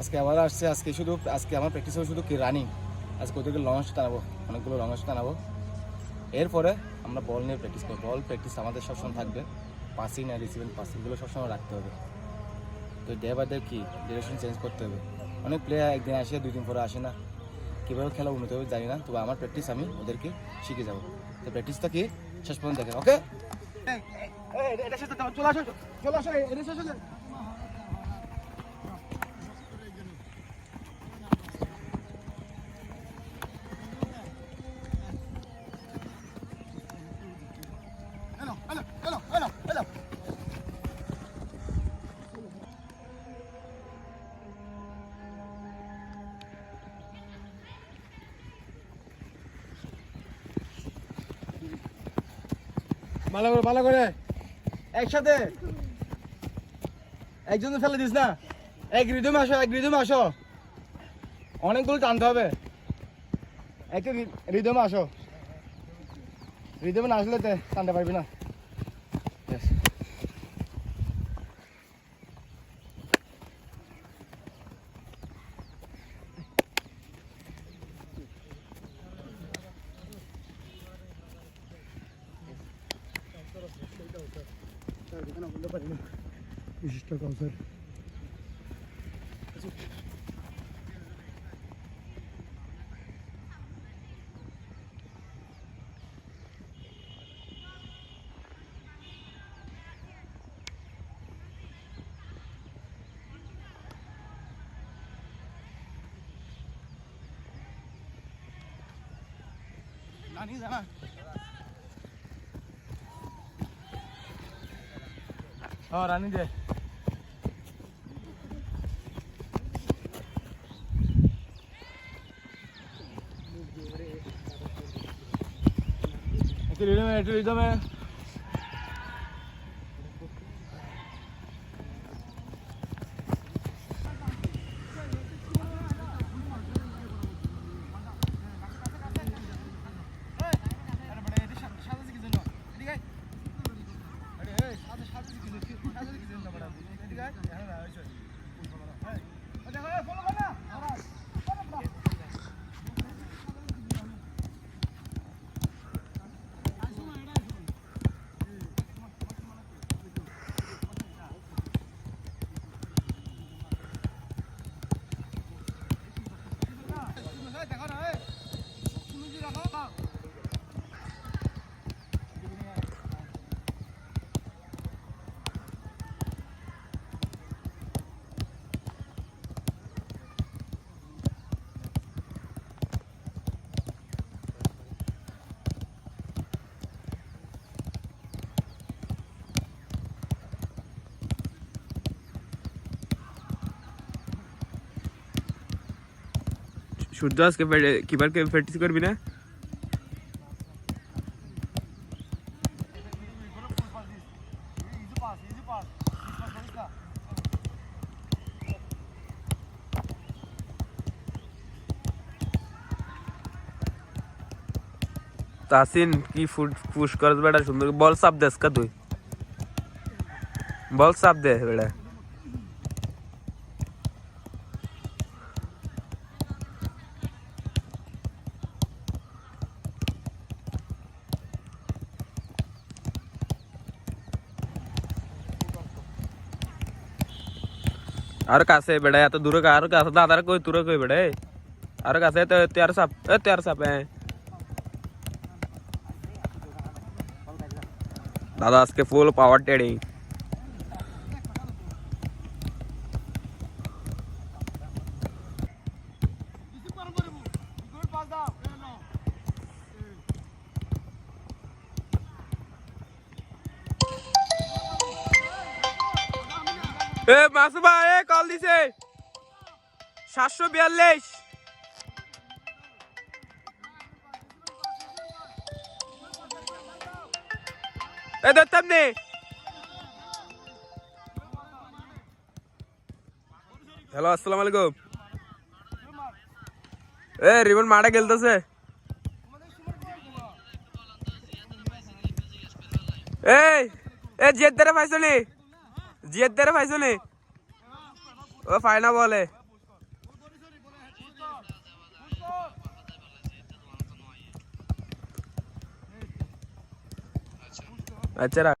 আজকে আবার আসছে, আজকে শুধু, আজকে আমার প্র্যাকটিস হবে শুধু কি রানিং আজকে ওদেরকে লঞ্চ টানাবো, অনেকগুলো লঞ্চ টানাবো। এরপরে আমরা বল নিয়ে প্র্যাকটিস করব। বল প্র্যাকটিস আমাদের সবসময় থাকবে। পাসিং আর রিসিভিং পাসিংগুলো সবসময় রাখতে হবে। তো ডে বাই ডে কি? ডিরেকশন চেঞ্জ করতে হবে। অনেক প্লেয়ার একদিন আসে, দুই দিন পরে আসে না। কীভাবে খেলা উন্নত হবে জানি না। তবে আমার প্র্যাকটিস আমি ওদেরকে শিখে যাব। তো প্র্যাকটিসটা কি? শেষ পর্যন্ত দেখেন ওকে চলে আসো চলে আসো ভালো করে ভালো করে। একসাথে। একজনে ফেলে দিস না। এক রিদমে আসো, এক রিদমে আসো। অনেকগুলো টানতে হবে। এক রিদুম আসো। রিদমে না আসলে তে টানতে পারবি না। परिणाम विशिष्ट अवसर नहीं जाना हाँ रानी दे। ले ले मैं एंट्री दे मैं। রিদমে একটু রিদমে সূর্য আজকে কিবার প্র্যাকটিস করবি না তাসিন কি ফুট পুশ করস বেটা সুন্দর বল সাপ দেস কা তুই বল সাপ দে বেটা আর কাছে বেড়ে এত দূরে আর কাছে? দাদার কই দূরে কই বেড়ে আর কাছে তো তেয়ার সাপ এ তেয়ার সাপ। এ দাদা, আজকে ফুল পাওয়ার টেডিং এ মাসুবা এ, কল দিছে। সাতশো বিয়াল্লিশ। এ ধরতাম নে হ্যালো, আসসালামু আলাইকুম। এ, রিমন মাঠে খেলতেছে। এই, এ জিয়াদ দারে পাইছনি জিয়াদ দারে পাইছনি ও ফাইনা বলে আচ্ছা রাখ